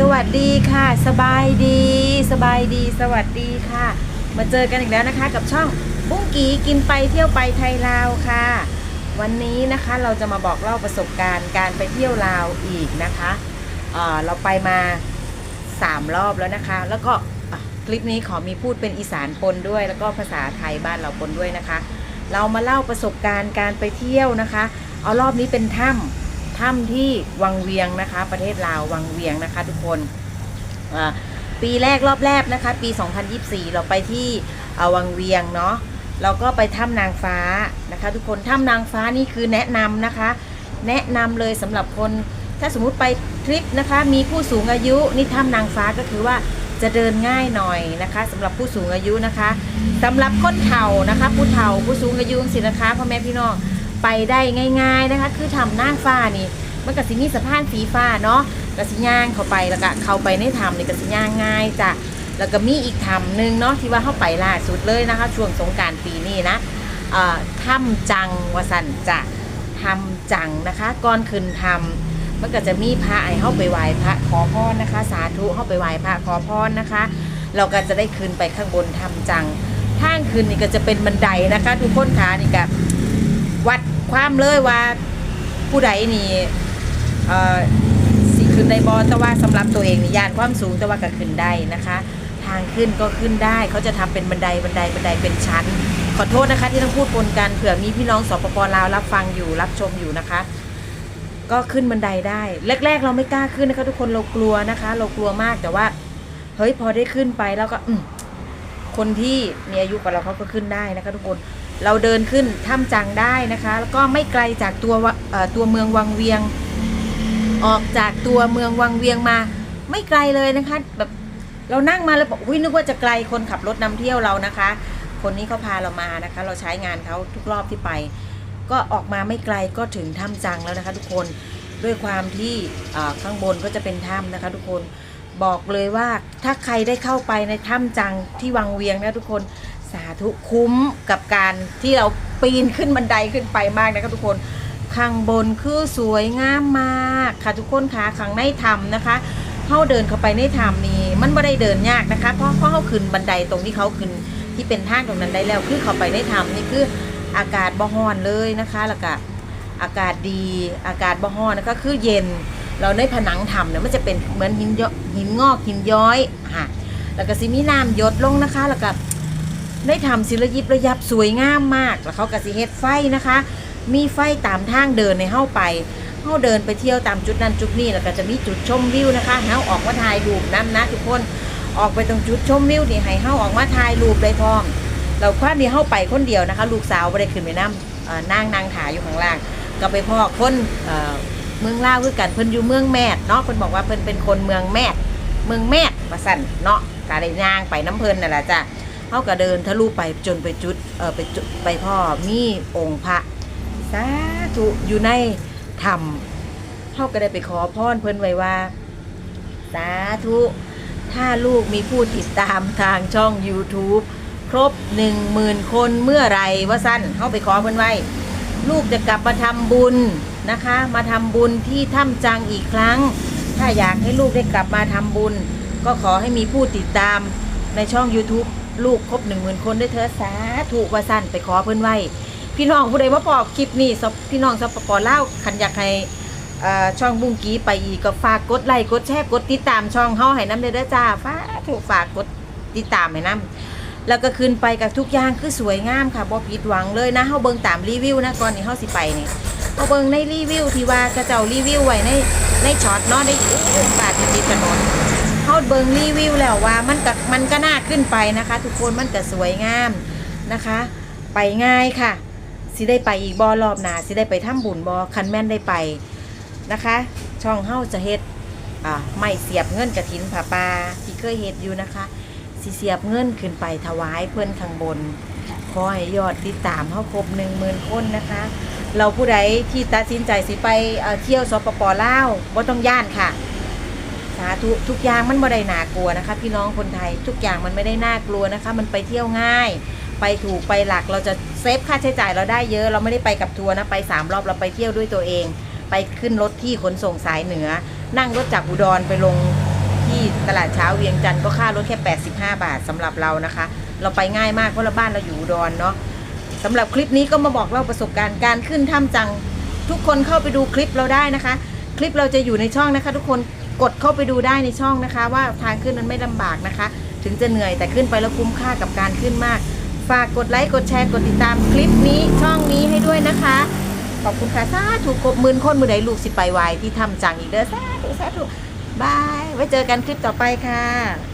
สวัสดีค่ะ สบายดี สบายดี สวัสดีค่ะ มาเจอกันอีกแล้วนะคะ กับช่องบุ้งกีกินไปเที่ยวไปไทยลาวค่ะ วันนี้นะคะเราจะมาบอกเล่าประสบการณ์การไปเที่ยวลาวอีกนะคะเออเราไปมาสามรอบแล้วนะคะ แล้วก็คลิปนี้ขอมีพูดเป็นอีสานปนด้วย แล้วก็ภาษาไทยบ้านเราปนด้วยนะคะ เรามาเล่าประสบการณ์การไปเที่ยวนะคะ เอารอบนี้เป็นถ้ำ ถ้ำที่วังเวียงนะคะ ประเทศลาววังเวียงนะคะ ทุกคนปีแรกรอบแรกนะคะ ปี 2024 เราไปที่วังเวียงเนาะเราก็ไปถ้ำนางฟ้านะคะ ทุกคนถ้ำนางฟ้านี่คือแนะนำนะคะ แนะนำเลยสำหรับคนถ้าสมมุติไปทริปนะคะ มีผู้สูงอายุนี่ถ้ำนางฟ้าก็คือว่าจะเดินง่ายหน่อยนะคะสำหรับผู้สูงอายุนะคะสำหรับคนเฒ่านะคะ ผู้เฒ่าผู้สูงอายุสินะคะพ่อแม่พี่น้อง ไปได้ง่าย ๆนะคะ คือทำนางฟ้านี่มันก็สิมีสะพานสีฟ้าเนาะกสิย่างเข้าไปแล้วก็เข้าไปในถ้ำนี่กสิย่างง่ายจ้ะแล้วก็มีอีกถ้ำหนึ่งเนาะที่ว่าเข้าไปล่าสุดเลยนะคะ ช่วงสงการปีนี้นะถ้ำจังวสันจะทำจังนะคะก่อนขึ้นทำมันก็จะมีพระไอ้เข้าไปไหว้พระขอพรนะคะ สาธุเข้าไปไหว้พระขอพรนะคะ เราก็จะได้ขึ้นไปข้างบนทำจังทางขึ้นนี่ก็จะเป็นบันไดนะคะ ทุกคนคะนี่ก็ วัดความเลยว่าผู้ใดนี่เอ่อสิขึ้นได้บอแต่ว่าสำหรับตัวเองนี่ยานความสูงแต่ว่าก็ขึ้นได้นะคะ ทางขึ้นก็ขึ้นได้เขาจะทำเป็นบันไดบันไดบันไดเป็นชั้น ขอโทษนะคะที่ต้องพูดปนกันเผื่อมีพี่น้องสปปลาวรับฟังอยู่รับชมอยู่นะคะ ก็ขึ้นบันไดได้ แรก ๆ เราไม่กล้าขึ้นนะคะ ทุกคนเรากลัวนะคะ เรากลัวมากแต่ว่าเฮ้ยพอได้ขึ้นไปแล้วก็อืมคนที่มีอายุกว่าเราเขาก็ขึ้นได้นะคะ ทุกคน เราเดินขึ้นถ้ำจังได้นะคะ แล้วก็ไม่ไกลจากตัวตัวเมืองวังเวียง ออกจากตัวเมืองวังเวียงมา ไม่ไกลเลยนะคะแบบเรานั่งมาแล้วบอกอุ้ยนึกว่าจะไกลคนขับรถนำเที่ยวเรานะคะ คนนี้เขาพาเรามานะคะ เราใช้งานเขาทุกรอบที่ไป ก็ออกมาไม่ไกลก็ถึงถ้ำจังแล้วนะคะ ทุกคนด้วยความที่ข้างบนก็จะเป็นถ้ำนะคะ ทุกคนบอกเลยว่าถ้าใครได้เข้าไปในถ้ำจังที่วังเวียงนะทุกคน สาธุคุ้มกับการที่เราปีนขึ้นบันไดขึ้นไปมากนะคะทุกคนข้างบนคือสวยงามมากค่ะทุกคนค่ะข้างในถ้ำนะคะเข้าเดินเข้าไปในถ้ำนี่มันไม่ได้เดินยากนะคะ เพราะเพราขาขึ้นบันไดตรงที่เขาขึ้นที่เป็นทางตรงนั้นได้แล้วคือเข้าไปในถ้ำนี่คืออากาศบ่ฮ้อนเลยนะคะแล้วก็อากาศดีอากาศบ่ฮ้อนนะคะคือเย็นเราในผนังถ้ำเนี่ยมันจะเป็นเหมือนหินหินงอกหินย้อยค่ะแล้วก็สิมีน้ำหยดลงนะคะ แล้วก็ ได้ทำศิลยิบระยับสวยงามมาก แล้วเขากระสิเฮ็ดไฟนะคะ มีไฟตามทางเดินในเฮ้าไปเฮ้าเดินไปเที่ยวตามจุดนั้นจุดนี้แล้วก็จะมีจุดชมวิวนะคะเฮ้าออกมาถ่ายรูปน้ำนะทุกคนออกไปตรงจุดชมวิวนี่ให้เฮ้าออกมาถ่ายรูปได้พร้อมเราความที่เฮ้าไปคนเดียวนะคะ ลูกสาวไม่ได้ขึ้นไปนั่งนั่งนางถาอยู่ข้างล่าง ก็ไปพ่อคนเมืองลาวคือกันเพิ่นอยู่เมืองแมดเนาะเพิ่นบอกว่าเพิ่นเป็นคนเมืองแมดเมืองแมดว่าสั่นเนาะก็ได้ย่างไปน้ำเพิ่นนั่นแหละจ้ะ เขาก็เดินทะลุไปจนไปจุดเออไปจุดไปพ่อมีองค์พระสาธุอยู่ในธรรมเขาก็ได้ไปขอพรเพิ่นไว้ว่าสาธุถ้าลูกมีผู้ติดตามทางช่อง YouTube ครบหนึ่งหมื่นคนเมื่อไรว่าสั้นเขาไปขอเพิ่นไว้ ลูกจะกลับมาทำบุญนะคะ มาทำบุญที่ถ้ำจังอีกครั้ง ถ้าอยากให้ลูกได้กลับมาทำบุญ ก็ขอให้มีผู้ติดตามในช่อง YouTube ลูกครบหนึ่งหมื่นคนได้เธอสาธุว่าสั้นไปขอเพิ่อนไว้ พี่น้องผู้ใดมาปอกคลิปนี้พี่น้องสปปลาวคันอยากให้อ่อช่องบุ้งกี้ไปอีกก็ฝากกดไลค์กดแชร์กดติดตามช่องเฮาให้น้ำเด้อเด้จ้าฝากถูกฝากกดติดตามให้น้ำแล้วก็ขึ้นไปกับทุกอย่างคือสวยงามค่ะบ่ผิดหวังเลยนะเฮาเบิ่งตามรีวิวนะก่อนที่เฮาสิไปนี่เฮาเบิ่งในรีวิวที่ว่ากระเจ้ารีวิวไว้ในในช็อตเนาะในบาทที่ติดถนน เขาเบิงรีวิวแล้วว่ามันก็มันก็น่าขึ้นไปนะคะ ทุกคนมันก็สวยงามนะคะ ไปง่ายค่ะสิได้ไปอีกบอรอบหนาสิได้ไปถ้ำบุญบอคันแม่นได้ไปนะคะ ช่องเฮาจะเฮ็ดอ่าไม่เสียบเงินกระถินผาปาที่เคยเฮ็ดอยู่นะคะสิเสียบเงินขึ้นไปถวายเพื่อนข้างบนขอให้ยอดติดตามเฮาครบหนึ่งหมื่นคนนะคะ เราผู้ใดที่ตัดสินใจสิไปเที่ยวสปปลาวบ่ต้องย่านค่ะาธุทุกอย่างมันไม่ได้น่ากลัวนะคะ พี่น้องคนไทยทุกอย่างมันไม่ได้น่ากลัวนะคะ มันไปเที่ยวง่าย ไปถูกไปหลักเราจะเซฟค่าใช้จ่ายเราได้เยอะ เราไม่ได้ไปกับทัวร์นะไปสามรอบเราไปเที่ยวด้วยตัวเอง ไปขึ้นรถที่ขนส่งสายเหนือ นั่งรถจากอุดรไปลงที่ตลาดเช้าเวียงจันทร์ก็ค่ารถแค่ 85 บาทสำหรับเรานะคะ เราไปง่ายมากเพราะเราบ้านเราอยู่อุดอนเนาะสำหรับคลิปนี้ก็มาบอกเล่าประสบการณ์การขึ้นถ้ำจังทุกคนเข้าไปดูคลิปเราได้นะคะ คลิปเราจะอยู่ในช่องนะคะ ทุกคน กดเข้าไปดูได้ในช่องนะคะ ว่าทางขึ้นมันไม่ลำบากนะคะ ถึงจะเหนื่อยแต่ขึ้นไปแล้วคุ้มค่ากับการขึ้นมาก ฝากกดไลค์กดแชร์กดติดตามคลิปนี้ช่องนี้ให้ด้วยนะคะ ขอบคุณค่ะสาธุกบมื่นคนมือใดลูกสิไปวายที่ทำจังอีกเด้อสาธุสาธุบายไว้เจอกันคลิปต่อไปค่ะ